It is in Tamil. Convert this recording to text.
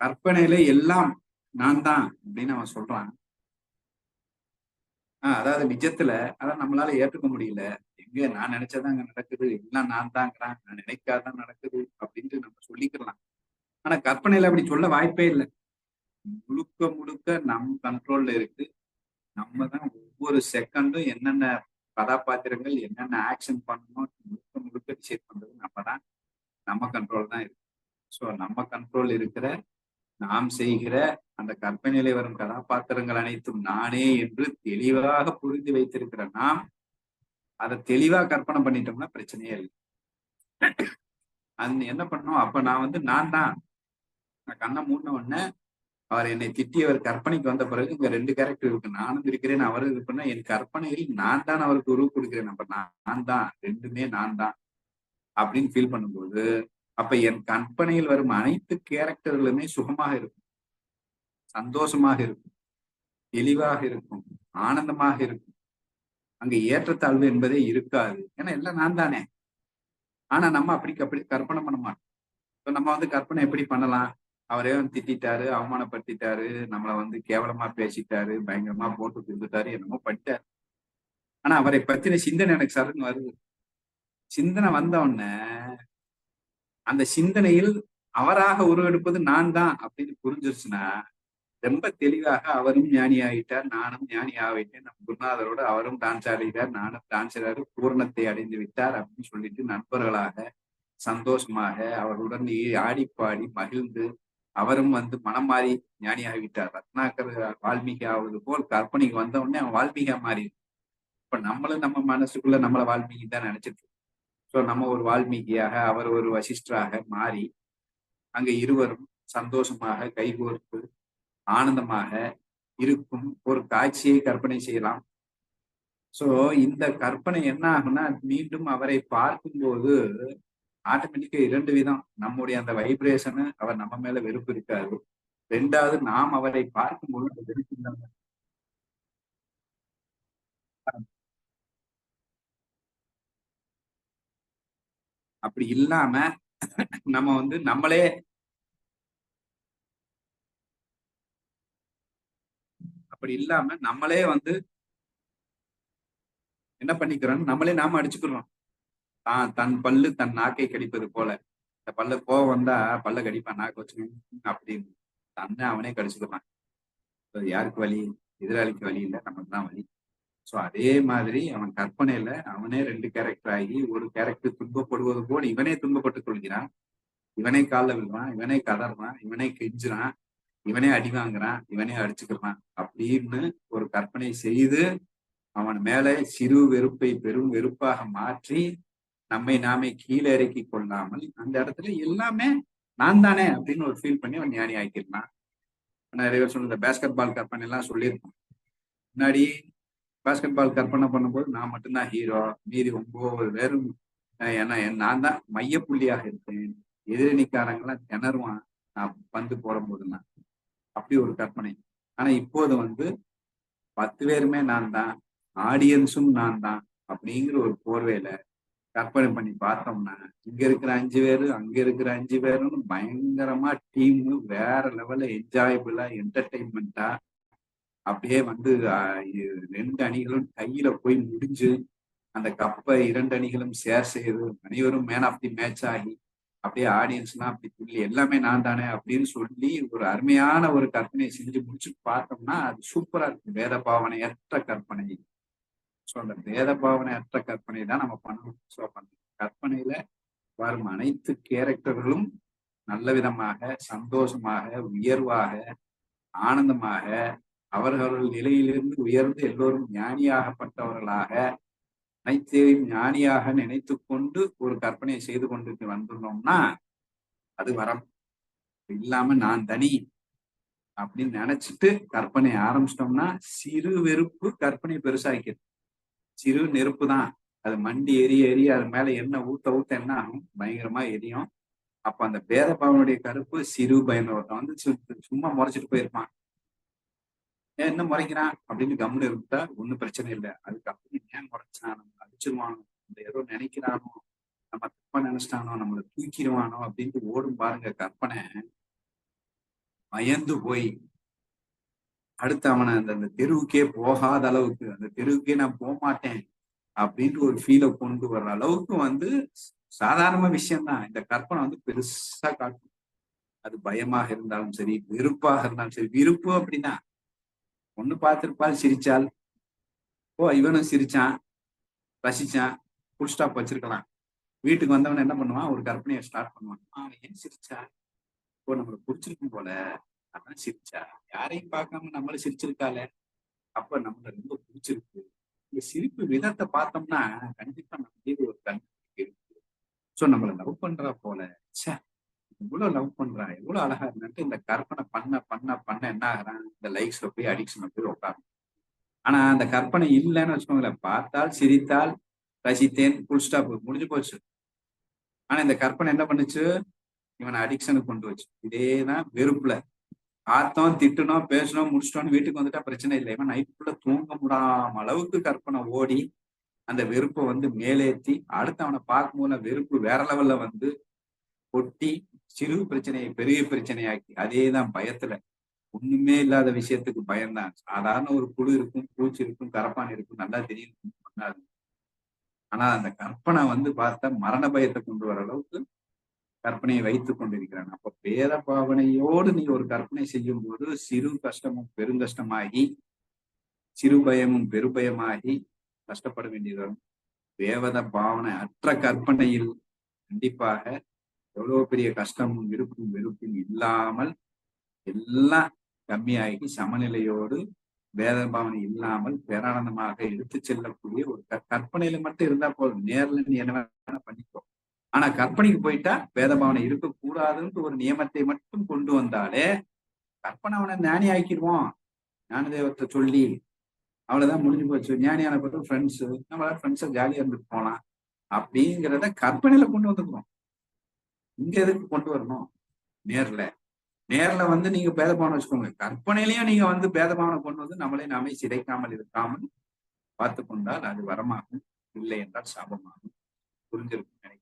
கற்பனையில எல்லாம் நான் தான் அப்படின்னு அவன் சொல்றான். ஆஹ் அதாவது நிஜத்துல அதான் நம்மளால ஏற்றுக்க முடியல. எங்க நான் நினைச்சதான் அங்க நடக்குது எல்லாம் நான் தாங்கிறான் நான் நினைக்காதான் நடக்குது அப்படின்ட்டு நம்ம சொல்லிக்கலாம் ஆனா கற்பனையில அப்படி சொல்ல வாய்ப்பே இல்லை. முழுக்க முழுக்க நம் கண்ட்ரோல்ல இருக்கு. நம்ம தான் ஒவ்வொரு செகண்டும் என்னென்ன கதாபாத்திரங்கள் என்னென்ன ஆக்ஷன் பண்ணணும் முழுக்க முழுக்க டிசைட் பண்றது நம்ம தான். நம்ம கண்ட்ரோல் தான் இருக்கு. ஸோ நம்ம கண்ட்ரோல் இருக்கிற நாம் செய்கிற அந்த கற்பனையிலே வரும் கதாபாத்திரங்கள் அனைத்தும் நானே என்று தெளிவாக புரிந்து வைத்திருக்கிற நாம் அதை தெளிவா கற்பனை பண்ணிட்டோம்னா பிரச்சனையே இல்லை. அது என்ன பண்ணோம்? அப்ப நான் வந்து நான் தான். நான் கண்ணை மூடின உடனே அவர் என்னை திட்டி அவர் கற்பனைக்கு வந்த பிறகு இங்க ரெண்டு கேரக்டர் இருக்கு. நானும் இருக்கிறேன் அவரும் இருப்பேன்னா என் கற்பனையில் நான் தான் அவருக்கு உருவ கொடுக்கிறேன். அப்ப நான் தான் ரெண்டுமே நான் தான் அப்படின்னு ஃபீல் பண்ணும்போது அப்ப என் கற்பனையில் வரும் அனைத்து கேரக்டர்களுமே சுகமாக இருக்கும். சந்தோஷமாக இருக்கும். தெளிவாக இருக்கும். ஆனந்தமாக இருக்கும். அங்க ஏற்றத்தாழ்வு என்பதே இருக்காது. ஏன்னா எல்லாம் நான் தானே. ஆனா நம்ம அப்படி அப்படி கற்பனை பண்ண மாட்டோம். இப்ப நம்ம வந்து கற்பனை எப்படி பண்ணலாம்? அவரே வந்து திட்டாரு அவமானப்படுத்திட்டாரு நம்மளை வந்து கேவலமா பேசிட்டாரு பயங்கரமா போட்டு கொடுத்துட்டாரு என்னமோ பண்ணிட்டாரு. ஆனா அவரை பத்தின சிந்தனை எனக்கு சருன்னு வருது. சிந்தனை வந்த உடனே அந்த சிந்தனையில் அவராக உருவெடுப்பது நான் தான் அப்படின்னு புரிஞ்சிருச்சுன்னா ரொம்ப தெளிவாக அவரும் ஞானி ஆகிட்டார் நானும் ஞானி ஆகிட்டேன் நம் குருநாதரோடு அவரும் டான்ஸ் ஆடிட்டார் நானும் டான்ஸ் ஆடி பூரணத்தை அடைந்து விட்டார் அப்படின்னு சொல்லிட்டு நண்பர்களாக சந்தோஷமாக அவர்களுடன் ஆடி பாடி மகிழ்ந்து அவரும் வந்து மனம் மாறி ஞானியாகிவிட்டார். ரத்னாக்கர் வால்மீகி ஆவது போல் கற்பனைக்கு வந்த உடனே அவன் வால்மீகா மாறி இப்ப நம்மளும் நம்ம மனசுக்குள்ள நம்மள வால்மீகி தான் நினைச்சிட்டு ஸோ நம்ம ஒரு வால்மீகியாக அவர் ஒரு வசிஷ்டராக மாறி அங்க இருவரும் சந்தோஷமாக கைகோர்த்து ஆனந்தமாக இருக்கும் ஒரு காட்சியை கற்பனை செய்யலாம். சோ இந்த கற்பனை என்ன ஆகும்னா மீண்டும் அவரை பார்க்கும்போது ஆட்டோமேட்டிக்கா இரண்டு விதம். நம்முடைய அந்த வைப்ரேஷனு அவர் நம்ம மேல வெறுப்பு இருக்காது. ரெண்டாவது நாம் அவரை பார்க்கும்போது அந்த வெறுப்பு அப்படி இல்லாம நம்ம வந்து நம்மளே அப்படி இல்லாம நம்மளே வந்து என்ன பண்ணிக்கிறோம் நம்மளே நாம அடிச்சுக்கிறோம். தான் தன் பல்லு தன் நாக்கை கடிப்பது போல. இந்த பல்ல கோவம் வந்தா பல்ல கடிப்பான் நாக்கு வச்சு அப்படின்னு. தன்னை அவனே கடிச்சுக்கிறான். யாருக்கு வழி எதிராளிக்கு வழி இல்லை நமக்கு தான் வலி. ஸோ அதே மாதிரி அவன் கற்பனையில அவனே ரெண்டு கேரக்டர் ஆகி ஒரு கேரக்டர் துன்பப்படுவது போல் இவனே துன்பப்பட்டுக் கொள்கிறான். இவனே காலில் விழுவான் இவனே கதறான் இவனே கெஞ்சுறான் இவனே அடி வாங்குறான் இவனே அடிச்சுக்கிறான் அப்படின்னு ஒரு கற்பனை செய்து அவன் மேல சிறு வெறுப்பை பெரும் வெறுப்பாக மாற்றி நம்மை நாமே கீழே இறக்கி கொள்ளாமல் அந்த இடத்துல எல்லாமே நான் தானே அப்படின்னு ஒரு ஃபீல் பண்ணி அவன் ஞானி ஆக்கிருந்தான் நிறைய பேர் சொன்ன பேஸ்கெட் பால் கற்பனை எல்லாம் சொல்லியிருப்பான் முன்னாடி பாஸ்கெட்பால் கற்பனை பண்ணும்போது நான் மட்டும்தான் ஹீரோ மீதி ஒன்பது பேரும் ஏன்னா நான் தான் மையப்புள்ளியாக இருப்பேன் எதிரணிக்காரங்களாம் திணறுவான். நான் பந்து போடும்போதுலாம் அப்படி ஒரு கற்பனை. ஆனா இப்போது வந்து பத்து பேருமே நான் தான் ஆடியன்ஸும் நான் தான் அப்படிங்கிற ஒரு போர்வையில கற்பனை பண்ணி பார்த்தோம்னா இங்க இருக்கிற அஞ்சு பேரு அங்க இருக்கிற அஞ்சு பேரும் பயங்கரமா டீம் வேற லெவல்ல என்ஜாயபிளா என்டர்டைன்மெண்டா அப்படியே வந்து ரெண்டு அணிகளும் கையில போய் முடிஞ்சு அந்த கப்பை இரண்டு அணிகளும் ஷேர் செய்து அனைவரும் மேன் ஆஃப் தி மேட்ச் ஆகி அப்படியே ஆடியன்ஸ்லாம் அப்படி சொல்லி எல்லாமே நான் தானே அப்படின்னு சொல்லி ஒரு அருமையான ஒரு கற்பனையை செஞ்சு முடிச்சு பார்த்தோம்னா அது சூப்பரா இருக்கு வேத பாவனையற்ற கற்பனை. ஸோ அந்த வேத பாவனையற்ற கற்பனை தான் நம்ம பண்ணணும். ஸோ கற்பனையில வரும் அனைத்து கேரக்டர்களும் நல்ல விதமாக சந்தோஷமாக உயர்வாக ஆனந்தமாக அவர்கள் நிலையிலிருந்து உயர்ந்து எல்லோரும் ஞானியாகப்பட்டவர்களாக அனைத்தையும் ஞானியாக நினைத்து கொண்டு ஒரு கற்பனையை செய்து கொண்டு வந்துள்ளோம்னா அது வரம். இல்லாம நான் தனி அப்படின்னு நினைச்சிட்டு கற்பனை ஆரம்பிச்சிட்டோம்னா சிறு வெறுப்பு கற்பனை பெருசாக்கிது சிறு நெருப்பு தான். அது மண்டி எரிய எரிய அது மேல என்ன ஊத்த ஊத்த என்ன ஆகும்? பயங்கரமா எரியும். அப்ப அந்த பேத பாவனுடைய கருப்பு சிறு பயன் வந்து சும்மா முறைச்சிட்டு போயிருப்பான். ஏன் என்ன முறைக்கிறான் அப்படின்னு கம்முன்னு இருந்தா ஒன்னும் பிரச்சனை இல்லை. அதுக்கப்புறம் ஏன் முறைச்சான்? நம்ம அடிச்சிருவானோ? இந்த ஏதோ நினைக்கிறானோ? நம்ம தப்பா நினைச்சிட்டானோ? நம்மளை தூக்கிடுவானோ? அப்படின்ட்டு ஓடும் பாருங்க கற்பனை. பயந்து போய் அடுத்து அவனை அந்த அந்த தெருவுக்கே போகாத அளவுக்கு அந்த தெருவுக்கே நான் போக மாட்டேன் அப்படின்ட்டு ஒரு ஃபீலை கொண்டு வர்ற அளவுக்கு வந்து சாதாரண விஷயம்தான். இந்த கற்பனை வந்து பெருசா காட்டும். அது பயமாக இருந்தாலும் சரி வெறுப்பாக இருந்தாலும் சரி விருப்பு அப்படின்னா பொண்ணு பார்த்திருப்பால் சிரிச்சால் ஓ இவனும் சிரிச்சான் ரசிச்சான் ஃபுல் ஸ்டாப் வச்சிருக்கலாம். வீட்டுக்கு வந்தவன் என்ன பண்ணுவான்? ஒரு கற்பனையை ஸ்டார்ட் பண்ணுவான். அவன் ஏன் சிரிச்சா? இப்போ நம்மளை பிடிச்சிருக்கும் போல. அதான் சிரிச்சா. யாரையும் பார்க்காம நம்மளும் சிரிச்சிருக்காளே. அப்ப நம்மள ரொம்ப பிடிச்சிருக்கு. இந்த சிரிப்பு விதத்தை பார்த்தோம்னா கண்டிப்பா நம்ம மீது ஒரு கண் இருக்கு. ஸோ நம்மளை லவ் பண்றா போல. ச்சே. இவ்வளவு லவ் பண்றான் இவ்வளவு அழகா இருந்தான்ட்டு இந்த கற்பனை பண்ண பண்ண பண்ண என்ன ஆகிறான்? இந்த லைக்ஸ்ல போய் அடிக்ஷன் போய் உட்காரும் ஆனா அந்த கற்பனை இல்லைன்னு வச்சுக்கோங்களேன். பார்த்தால் சிரித்தால் ரசித்தேன் ஃபுல் ஸ்டாப் முடிஞ்சு போச்சு. ஆனா இந்த கற்பனை என்ன பண்ணுச்சு? இவனை அடிக்ஷனுக்கு கொண்டு வச்சு. இதேதான் வெறுப்புல. பார்த்தோம் திட்டணும் பேசணும் முடிச்சிட்டோம்னு வீட்டுக்கு வந்துட்டா பிரச்சனை இல்லை. இவன் நைட்டுக்குள்ள தூங்க முடியாம அளவுக்கு கற்பனை ஓடி அந்த வெறுப்பை வந்து மேலேத்தி அடுத்து அவனை பார்க்கும்போது வெறுப்பு வேற லெவல்ல வந்து கொட்டி சிறு பிரச்சனையை பெரிய பிரச்சனையாக்கி அதே தான் பயத்துல. ஒண்ணுமே இல்லாத விஷயத்துக்கு பயம்தான். சாதாரண ஒரு புழு இருக்கும் பூச்சி இருக்கும் கரப்பான் இருக்கும் நல்லா தெரியும் பண்ணாது. ஆனா அந்த கற்பனை வந்து பார்த்தா மரண பயத்தை கொண்டு வர அளவுக்கு கற்பனையை வைத்துக் கொண்டிருக்கிறான். அப்ப பேர பாவனையோடு நீ ஒரு கற்பனை செய்யும் போது சிறு கஷ்டமும் பெருங்கஷ்டமாகி சிறு பயமும் பெருபயமாகி கஷ்டப்பட வேண்டியது வரும். தேவத பாவனை அற்ற கற்பனையில் கண்டிப்பாக எவ்வளவு பெரிய கஷ்டமும் விருப்பும் வெறுப்பும் இல்லாமல் எல்லாம் கம்மியாகி சமநிலையோடு வேத பாவனை இல்லாமல் பேரானந்தமாக எடுத்து செல்லக்கூடிய ஒரு கற்பனையில மட்டும் இருந்தா போதும். நேர்ல நீ என்ன பண்ணிக்கோ. ஆனா கற்பனைக்கு போயிட்டா வேத பாவனை இருக்கக்கூடாதுன்ட்டு ஒரு நியமத்தை மட்டும் கொண்டு வந்தாலே கற்பனை அவனை ஞானி ஆக்கிடுவோம் ஞானதேவத்தை சொல்லி அவ்வளவுதான் முடிஞ்சு போச்சு. ஞானியான பிறகு ஃப்ரெண்ட்ஸ் நம்மளால ஃப்ரெண்ட்ஸை ஜாலியா இருந்துட்டு போனா அப்படிங்கிறத கற்பனையில கொண்டு வந்துக்கிறோம். இங்க எதுக்கு கொண்டு வரணும்? நேர்ல. நேர்ல வந்து நீங்க பேதபாவனை வச்சுக்கோங்க. கற்பனையிலயும் நீங்க வந்து பேதபாவனை கொண்டு வந்து நம்மளே நாமே சிதைக்காமல் இருக்காமல் பார்த்து கொண்டால் அது வரமாகும். இல்லை என்றால் சாபமாகும். புரிஞ்சிருக்கும்